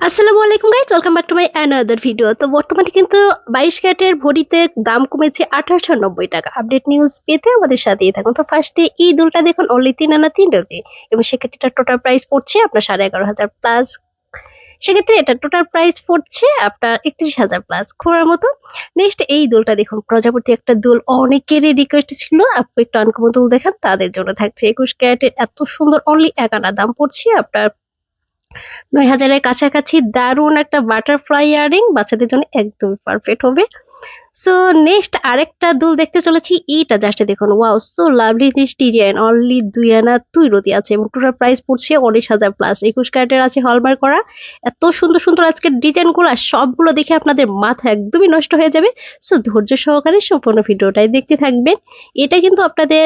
আসসালামু আলাইকুম guys welcome back to my another video তো বর্তমানে কিন্তু বাইশ ক্যারেটের ভরিতে দাম কমেছে আঠারোশো নব্বই টাকা। আপডেট নিউজ পেতে আমাদের সাথেই থাকুন। তো ফার্স্টে এই দুলটা দেখুন অনলি তিন আনা, তিন রতি। এবং সেক্ষেত্রে এটা টোটাল প্রাইস পড়ছে আপনার সাড়ে এগারো হাজার প্লাস সেক্ষেত্রে এটা টোটাল প্রাইস পড়ছে আপনার একত্রিশ হাজার প্লাস ঘোরার মতো। নেক্সট এই দোলটা দেখুন। প্রজাপতি একটা দোল অনেকেরই রিকোয়েস্ট ছিল। আপনি একটু আনকমন দোল দেখান, তাদের জন্য থাকছে একুশ ক্যারেটের। এত সুন্দর অনলি এক আনা দাম পড়ছে আপনার নয় হাজারের কাছাকাছি দারুণ একটা বাটারফ্লাই ইয়াররিং বাচ্চাদের জন্য একদম পারফেক্ট হবে। সো নেক্সট আরেকটা দুল দেখতে চলেছি। এইটা জাস্ট দেখুন। Wow so lovely this design only দুই আনা দুই রতি আছে। এবং টোটাল প্রাইস পড়ছে উনিশ হাজার প্লাস একুশ ক্যারেটের আছে হলমার্ক করা। এত সুন্দর সুন্দর আজকের ডিজাইনগুলো সবগুলো দেখে আপনাদের মাথা একদমই নষ্ট হয়ে যাবে। সো ধৈর্য সহকারে সম্পূর্ণ ভিডিওটাই দেখতে থাকবেন। এটা কিন্তু আপনাদের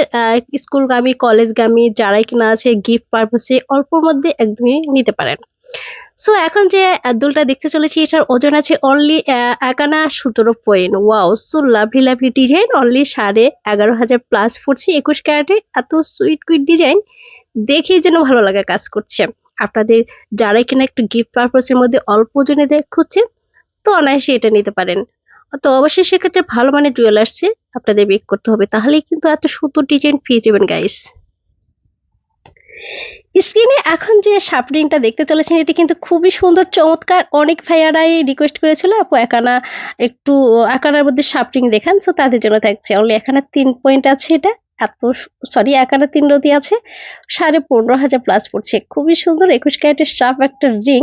স্কুলগামী, কলেজগামী, যারাই কিনা আছে গিফট পারপাসে অল্পর মধ্যে একদমই নিতে পারেন। সো এখন যে দুলটা দেখতে চলেছি, এটার ওজন আছে অনলি একানা সতেরো point wow so lovely lovely design only সাড়ে এগারো হাজার প্লাস পড়ছে একুশ ক্যারেটে, এত সুইট কুইট ডিজাইন দেখেই যেন ভালো লাগা কাজ করছে। আপনাদের যারাই কিনা একটু গিফট পারপাসের মধ্যে অল্প ওজনে খুঁজছেন তো অনায়াসে এটা নিতে পারেন। তো অবশ্যই সেক্ষেত্রে ভালো মানের জুয়েলার্সে আপনাদের বেক করতে হবে। তাহলেই কিন্তু এত সুন্দর ডিজাইন পেয়ে যাবেন গাইস স্ক্রিনে এখন যে শাপরিংটা দেখতে চলেছেন, এটি কিন্তু খুবই সুন্দর, চমৎকার। অনেক ভাইয়ারাই রিকোয়েস্ট করেছিল, আপু, একানা একটু, একানার মধ্যে শাপরিং দেখান। সো তাদের জন্য থাকছে। অনলি এখানে তিন পয়েন্ট আছে এটা। এত সরি একানা তিন রতি আছে। সাড়ে পনেরো হাজার প্লাস পড়ছে। খুবই সুন্দর, একুশ ক্যারেটের শার্প একটা রিং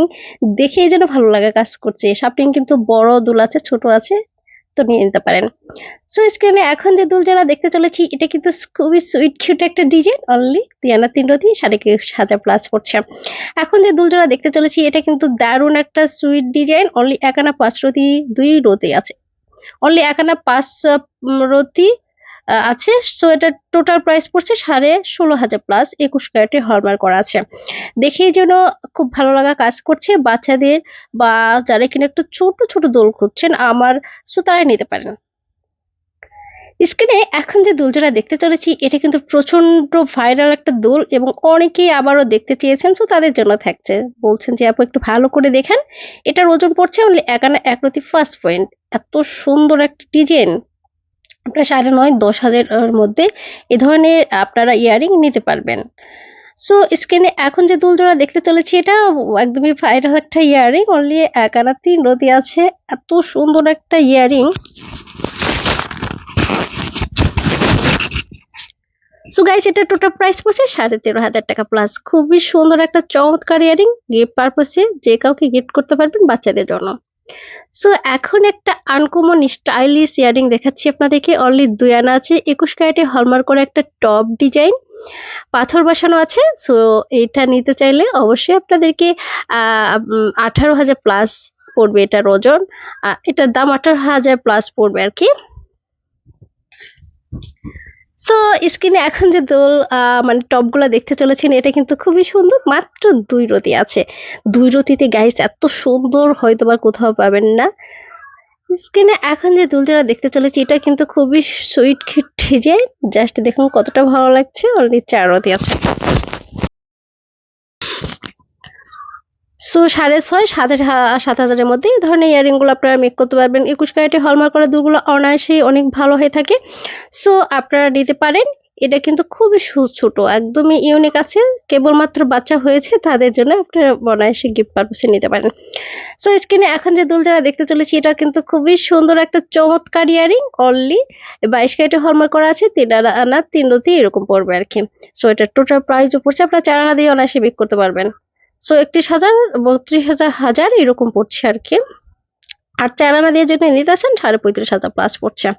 দেখেই যেন ভালো লাগা কাজ করছে। শাপরিং কিন্তু বড়, দুল আছে, ছোট আছে। নিয়ে নিতে পারেন। সো স্ক্রিনে এখন যে দুল দেখতে চলেছি, এটা কিন্তু খুবই সুইট কিউট একটা ডিজাইন অনলি দিয়ানা তিন রতি সাড়ে হাজার প্লাস পড়ছে এখন যে দুল দেখতে চলেছি, এটা কিন্তু দারুণ একটা সুইট ডিজাইন অনলি একানা পাঁচ রতি, দুই রতি আছে। অনলি একানা পাঁচ রতি আছে। সো এটা টোটাল প্রাইস পড়ছে সাড়ে ষোলো হাজার প্লাস একুশ ক্যারেটে হলমার্ক করা আছে। দেখেই যেন খুব ভালো লাগা কাজ করছে। বাচ্চাদের বা যারা কিনা একটু ছোট ছোট দোল খুঁজছেন, আমার সো তারাই নিতে পারেন। স্ক্রিনে এখন যে দোলটা দেখতে চলেছি, এটা কিন্তু প্রচণ্ড ভাইরাল একটা দোল এবং অনেকেই আবারও দেখতে চেয়েছেন সো তাদের জন্য থাকছে। বলছেন যে, আপু, একটু ভালো করে দেখেন। এটার ওজন পড়ছে অনলি একানা একরতি ফার্স্ট পয়েন্ট এত সুন্দর একটা ডিজাইন আপনার সাড়ে নয়, দশ হাজারের মধ্যে এ ধরনের আপনারা ইয়ারিং নিতে পারবেন। সো স্ক্রিনে এখন যে দুলজোড়া দেখতে চলেছি এটা একদমই ভাইরাল একটা ইয়ারিং। অনলি এক আনা তিন রতি আছে। এত সুন্দর একটা ইয়ারিং। সো গাইস এটা টোটাল প্রাইস পড়ছে সাড়ে তেরো হাজার টাকা প্লাস খুবই সুন্দর একটা চমৎকার ইয়ারিং। গিফট পারপসে যে কাউকে গিফট করতে পারবেন বাচ্চাদের জন্য। সো এখন একটা আনকমন স্টাইলিশ ইয়ারিং দেখাচ্ছি আপনাদেরকে। অনলি দুই আনা আছে। একুশ ক্যারেটে হলমার্ক করে একটা টপ ডিজাইন পাথর বসানো আছে। সো এটা নিতে চাইলে অবশ্যই আপনাদেরকে আঠারো হাজার প্লাস পড়বে এটার ওজন। এটার দাম আঠারো হাজার প্লাস পড়বে আর কি। সো স্ক্রিনে এখন যে দোল মানে টপগুলো দেখতে চলেছেন, এটা কিন্তু খুবই সুন্দর। মাত্র দুই রতি আছে। দুই রতিতে গাইস এত সুন্দর হয়তো বা কোথাও পাবেন না। স্ক্রিনে এখন যে দুলজোড়া দেখতে চলেছি, এটা কিন্তু খুবই সুইট ডিজাইন। জাস্ট দেখুন কতটা ভালো লাগছে। অলরেডি চার রতি আছে। সো সাড়ে ছয়, সাত সাত হাজারের মধ্যে এই ধরনের ইয়ারিংগুলো আপনারা মেক করতে পারবেন। একুশ ক্যারেটে হলমার্ক করা দুগুলো অনায়াসেই অনেক ভালো হয়ে থাকে। সো আপনারা নিতে পারেন। এটা কিন্তু খুবই ছোট, একদমই ইউনিক আছে। কেবলমাত্র বাচ্চা হয়েছে, তাদের জন্য আপনারা অনায়াসে গিফট পারপাসে নিতে পারেন। সো স্ক্রিনে এখন যে দুল যারা দেখতে চলেছি, এটা কিন্তু খুবই সুন্দর একটা চমৎকার ইয়ারিং অনলি বাইশ ক্যারেটে হলমার্ক করা আছে, তিন আনা, তিন রতি এরকম পড়বে আর কি। সো এটা টোটাল প্রাইসও পড়ছে আপনারা চার আনা দিয়ে অনায়াসে বিক করতে পারবেন। সো একত্রিশ হাজার, বত্রিশ হাজার হাজার এরকম পড়ছে আর কি। আর চার আনা দিয়ে যদি নিতে আসেন সাড়ে পঁয়ত্রিশ হাজার প্লাস পড়ছে।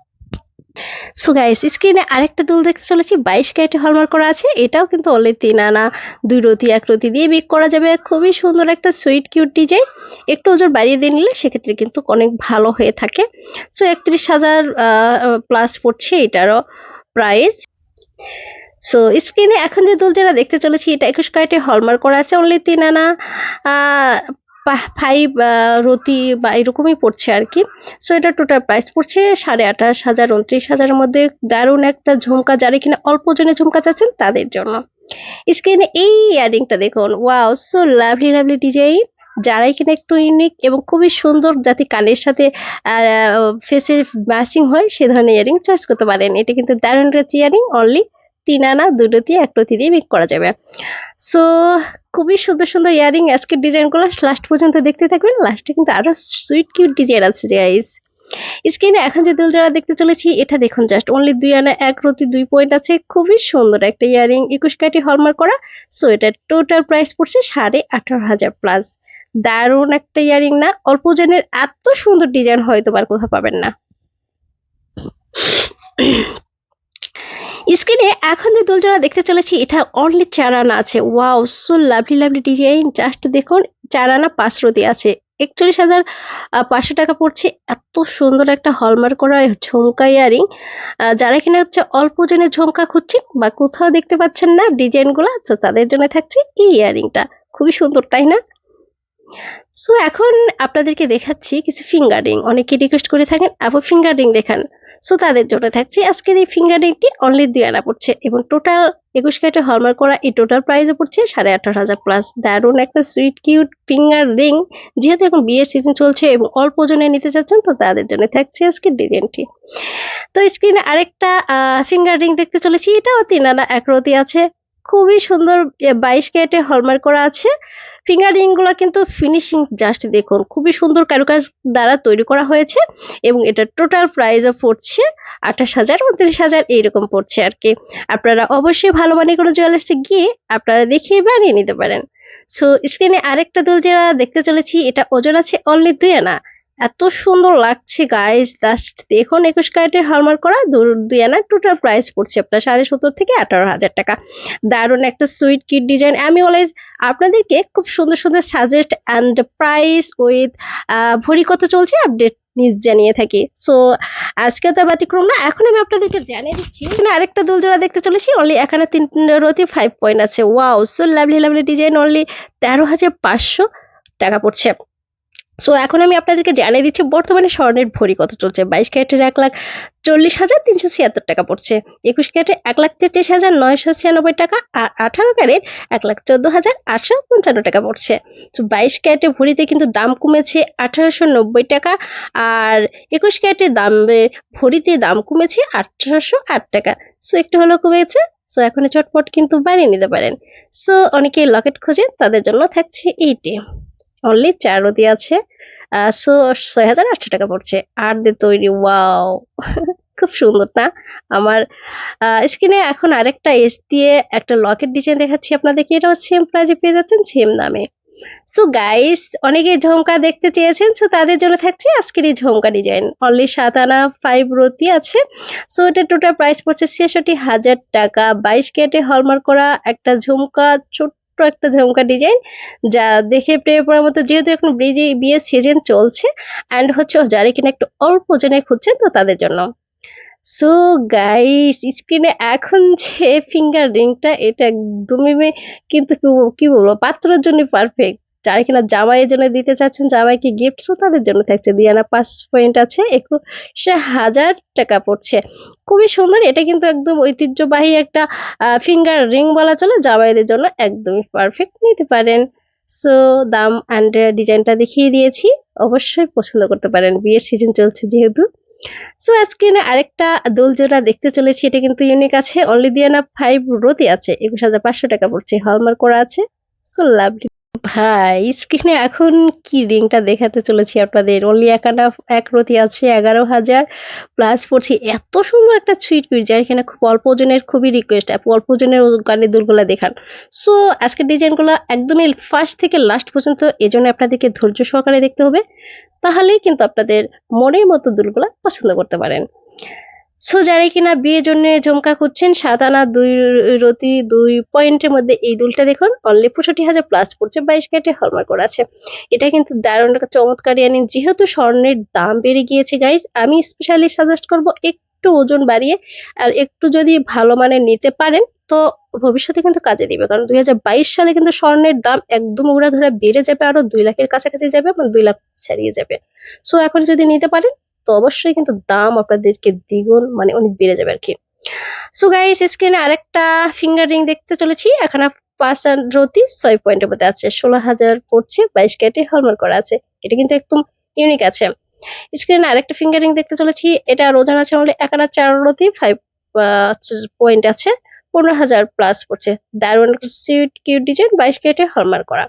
সো গাইস স্ক্রিনে আরেকটা দুল দেখতে চলেছি, বাইশ ক্যারেটে হলমার্ক করা আছে। এটাও কিন্তু অনলি তিন আনা, দুই রতি, এক রতি দিয়ে বিক করা যাবে। খুবই সুন্দর একটা সুইট কিউট ডিজাইন একটু ওজন বাড়িয়ে দিয়ে নিলে সেক্ষেত্রে কিন্তু অনেক ভালো হয়ে থাকে। সো একত্রিশ হাজার প্লাস পড়ছে এটারও প্রাইস সো স্ক্রিনে এখন যে দুল যারা দেখতে চলেছি, এটা একুশ ক্যারেটে হলমার্ক করা আছে। অনলি তিন আনা ফাইভ রতি বা এরকমই পড়ছে আর কি। সো এটা টোটাল প্রাইস পড়ছে সাড়ে আঠাশ হাজার, উনত্রিশ হাজারের মধ্যে। দারুণ একটা ঝুমকা, যারা কিনা অল্প ওজনে ঝুমকা চাচ্ছেন, তাদের জন্য। স্ক্রিনে এই ইয়ারিংটা দেখুন। Wow so lovely lovely design যারাই কিনা একটু ইউনিক এবং খুবই সুন্দর যাতে কানের সাথে ফেসের ম্যাচিং হয়, সে ধরনের ইয়ারিং চয়েস করতে পারেন। এটা কিন্তু দারুণ ইয়ারিং অনলি তিন আনা দুটোতে এক রতি দিয়ে মেক করা যাবে। সো খুবই সুন্দর সুন্দর ইয়ারিং আজকের ডিজাইনগুলো। লাস্ট পর্যন্ত দেখতে থাকবেন। লাস্টে কিন্তু আরও সুইট কিউট ডিজাইন আছে গাইস স্ক্রিনে এখন যে দুল যারা দেখতে চলেছি, এটা দেখুন জাস্ট অনলি দুই আনা, এক রতি দুই পয়েন্ট আছে। খুবই সুন্দর একটা ইয়ারিং, একুশ কাটি হলমার্ক করা। সো এটা টোটাল প্রাইস পড়ছে সাড়ে আঠারো হাজার প্লাস দারুণ একটা ইয়ারিং না? অল্প ওজনের এত সুন্দর ডিজাইন হয়তো আর কোথাও পাবেন না। স্ক্রিনে এখন যে দোলজোড়া দেখতে চলেছি, এটা অনলি চার আনা আছে। Wow so lovely lovely design just দেখুন চার আনা পাঁচ রতি আছে। একচল্লিশ হাজার পাঁচশো টাকা পড়ছে। এত সুন্দর একটা হলমার্ক করা ঝুমকা ইয়ারিং। যারা কিনা হচ্ছে অল্প ওজনের ঝুমকা খুঁজছেন বা কোথাও দেখতে পাচ্ছেন না ডিজাইনগুলো তো তাদের জন্য থাকছে এই ইয়ারিংটা। খুবই সুন্দর, তাই না? সো এখন আপনাদেরকে দেখাচ্ছি কিছু ফিঙ্গার রিং অনেকে রিকোয়েস্ট করে থাকেন, আপু ফিঙ্গার দেখান। সো তাদের জন্য থাকছে আজকের এই ফিঙ্গার রিংটি অনলি দুই আনা পড়ছে এবং টোটাল একুশ ক্যারেটে হলমার্ক করা এই টোটাল প্রাইসও পড়ছে সাড়ে আঠারো হাজার প্লাস দারুণ একটা সুইট কিউট ফিঙ্গার রিং যেহেতু এখন বিয়ের সিজন চলছে এবং অল্প জনে নিতে চাচ্ছেন, তো তাদের জন্য থাকছে আজকের ডিজাইনটি তো স্ক্রিনে আরেকটা ফিঙ্গার রিং দেখতে চলেছি। এটাও তিন আনা একরতি আছে। খুবই সুন্দর বাইশ ক্যারেটে হলমার্ক করা আছে। ফিঙ্গার রিংগুলো কিন্তু ফিনিশিং জাস্ট দেখুন, খুবই সুন্দর কারুকাজ দ্বারা তৈরি করা হয়েছে এবং এটা টোটাল প্রাইসও পড়ছে আঠাশ হাজার, উনত্রিশ হাজার এইরকম পড়ছে আর কি। আপনারা অবশ্যই ভালো মানে কোনো জুয়েলার্সে গিয়ে আপনারা দেখিয়ে বানিয়ে নিতে পারেন। সো স্ক্রিনে আরেকটা দুল যারা দেখতে চলেছি, এটা ওজন আছে অনলি দুই আনা। এত সুন্দর লাগছে গাইস জাস্ট দেখুন, একুশ ক্যারেটের হলমার্ক করা দুই আনা টোটাল প্রাইস পড়ছে আপনার সাড়ে সত্তর থেকে আঠারো হাজার টাকা। দারুণ একটা সুইট কিট ডিজাইন আমি অলওয়েজ আপনাদেরকে খুব সুন্দর সুন্দর সাজেস্ট অ্যান্ড প্রাইস উইথ ভরি কত চলছে আপডেট নিউজ জানিয়ে থাকি। সো আজকে তো ব্যতিক্রম না, এখন আমি আপনাদেরকে জানিয়ে দিচ্ছি, এখানে আরেকটা দুল জোড়া দেখতে চলেছি অনলি এখানে তিন রতি ফাইভ পয়েন্ট আছে। Wow so lovely lovely design only তেরো হাজার পাঁচশো টাকা পড়ছে। সো এখন আমি আপনাদেরকে জানিয়ে দিচ্ছি, বর্তমানে স্বর্ণের ভরি কত চলছে? বাইশ ক্যারেটের এক লাখ চল্লিশ হাজার তিনশো ছিয়াত্তর টাকা পড়ছে। একুশ ক্যারেটের এক লাখ তেত্রিশ হাজার নয়শো ছিয়ানব্বই টাকা আর আঠারো ক্যারেট এক লাখ চোদ্দ হাজার আটশো পঞ্চান্ন টাকা পড়ছে। তো বাইশ ক্যারেটের ভরিতে কিন্তু দাম কমেছে আঠারোশো নব্বই টাকা আর একুশ ক্যারেটের দাম, ভরিতে দাম কমেছে আঠারোশো আট টাকা। সো একটু হলেও কমেছে। সো এখন চটপট কিন্তু বানিয়ে নিতে পারেন। সো অনেকে লকেট খোঁজেন তাদের জন্য থাকছে এইটি অনলি চার রতি আছে। সো ছয় হাজার আটশো টাকা পড়ছে। আর দিয়ে তৈরি ওয়াও খুব সুন্দর, না? আমার স্ক্রিনে এখন আরেকটা এস দিয়ে একটা লকেট ডিজাইন দেখাচ্ছি আপনাদেরকে। এটাও সেম প্রাইজে পেয়ে যাচ্ছেন সেম দামে। সো গাইস অনেকে ঝুমকা দেখতে চেয়েছেন সো তাদের জন্য থাকছে আজকের এই ঝুমকা ডিজাইন অনলি সাত আনা ফাইভ রতি আছে। সো এটা টোটাল প্রাইস পড়ছে ছেষট্টি হাজার টাকা। বাইশ কেটে হলমার্ক করা একটা ঝুমকা, ছোট্ট একটা ঝমকা ডিজাইন যা দেখে প্রেমে পড়ার মতো, যেহেতু এখন ব্রিজে বিয়ের সিজন চলছে অ্যান্ড হচ্ছে যারা কিনা একটু অল্প জনে খুঁজছেন তো তাদের জন্য। সো গাইস স্ক্রিনে এখন যে ফিঙ্গার রিংটা এটা একদমই কিন্তু কি বলব পাত্রের জন্য পারফেক্ট যারা কিনা জামাইয়ের জন্য দিতে চাচ্ছেন, জামাইকে গিফটসও তাদের জন্য থাকছে। দিয়ানা পাঁচ পয়েন্ট আছে, একুশে হাজার টাকা পড়ছে। খুবই সুন্দর, এটা কিন্তু একদম ঐতিহ্যবাহী একটা ফিঙ্গার রিং বলা চলে, জামাইদের জন্য একদমই পারফেক্ট নিতে পারেন। সো দাম অ্যান্ড ডিজাইনটা দেখিয়ে দিয়েছি, অবশ্যই পছন্দ করতে পারেন। বিয়ের সিজন চলছে যেহেতু। সো আজকে আরেকটা দোল জোড়া দেখতে চলেছি, এটা কিন্তু ইউনিক আছে। অনলি দিয়ানা ফাইভ রতি আছে, একুশ হাজার পাঁচশো টাকা পড়ছে। হলমার্ক করা আছে। সো লাভলি ভাই, স্ক্রিনে এখন কি রিংটা দেখাতে চলেছি আপনাদের? অনলি একানা এক রতি আছে, এগারো হাজার প্লাস পড়ছি। এত সুন্দর একটা সুইট কুইট যার এখানে খুব অল্প ওজনের, খুবই রিকোয়েস্ট অল্প ওজনের গানের দুলগুলো দেখান। সো আজকের ডিজাইনগুলো একদমই ফার্স্ট থেকে লাস্ট পর্যন্ত, এজন্য আপনাদেরকে ধৈর্য সহকারে দেখতে হবে। তাহলেই কিন্তু আপনাদের মনের মতো দুলগুলা পছন্দ করতে পারেন। সো কিনা বিয়ের জন্য ঝুমকা খুঁজছেন সাত আনা দুই রতি দুই পয়েন্টের মধ্যে এই দুলটা দেখুন অনলি পঁয়ষট্টি হাজার প্লাস পড়ছে, বাইশ ক্যারেটে হলমার্ক করা আছে। এটা কিন্তু দারুণ চমৎকার ইয়ানিং, যেহেতু স্বর্ণের দাম বেড়ে গিয়েছে গাইজ আমি স্পেশালি সাজেস্ট করব একটু ওজন বাড়িয়ে আর একটু যদি ভালো মানের নিতে পারেন, তো ভবিষ্যতে কিন্তু কাজে দিবে। কারণ দুই হাজার বাইশ সালে কিন্তু স্বর্ণের দাম একদম উড়া ধরে বেড়ে যাবে, আরও দুই লাখের কাছাকাছি যাবে মানে দুই লাখ ছাড়িয়ে যাবে। সো এখন যদি নিতে পারেন তো অবশ্যই কিন্তু দাম আপনাদেরকে দ্বিগুণ মানে অনেক বেড়ে যাবে আর কি সো গাইস স্ক্রিনে আরেকটা ফিঙ্গার রিং দেখতে চলেছি। এখানে আর রতি ছয় পয়েন্টের মধ্যে আছে। ষোলো হাজার পড়ছে, বাইশ ক্যারেটে হলমার্ক করা আছে। এটা কিন্তু একদম ইউনিক আছে। স্ক্রিনে আরেকটা ফিঙ্গার রিং দেখতে চলেছি। এটা ওজন আছে only এক আনা চার রতি ফাইভ পয়েন্ট আছে। পনেরো হাজার প্লাস পড়ছে। দারুণ সুইট কিউট ডিজাইন বাইশ ক্যারেটে হলমার্ক করা।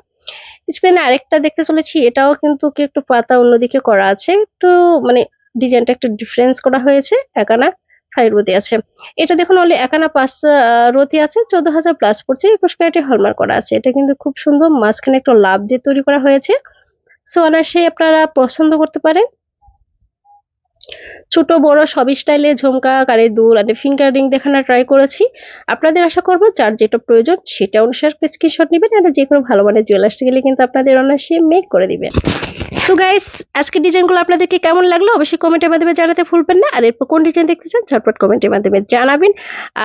স্ক্রিনে আরেকটা দেখতে চলেছি। এটাও কিন্তু একটু পাতা অন্যদিকে করা আছে। একটু মানে ডিজাইনটা একটু ডিফারেন্স করা হয়েছে, একানা ফাইভ রতি আছে। এটা দেখুন অনলি একানা পাঁচ রতি আছে, চোদ্দ হাজার প্লাস পড়ছে, একুশ ক্যারেটে হলমার্ক করা আছে। এটা কিন্তু খুব সুন্দর, মাঝখানে একটু লাভ দিয়ে তৈরি করা হয়েছে। সো অনায়াসে আপনারা পছন্দ করতে পারেন। ছোট, বড় সব স্টাইলে ঝুমকা, কানের দুল আর ফিঙ্গার রিং দেখানো ট্রাই করেছি। আপনাদের আশা করব, যার যেটা প্রয়োজন, সেটা অনুসারে স্ক্রিনশট নেবেন, আর যে কোনো ভালো মানের জুয়েলার্স গেলে কিন্তু আপনাদের অনায়াসে মেক করে দিবে সো গাইস আজকে ডিজাইনগুলো আপনাদেরকে কেমন লাগল অবশ্যই কমেন্টের মাধ্যমে জানাতে ভুলবেন না। আর এরপর কোন ডিজাইন দেখতে চান, ঝটপট কমেন্টের মাধ্যমে জানাবেন।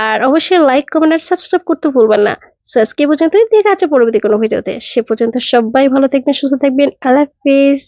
আর অবশ্যই লাইক কমেন্ট আর সাবস্ক্রাইব করতে ভুলবেন না। সো আজকে পর্যন্তই, দেখা আছে পরবর্তী কোনো ভিডিওতে সে পর্যন্ত সবাই ভালো থাকবেন, সুস্থ থাকবেন। আল্লাহ হাফিজ।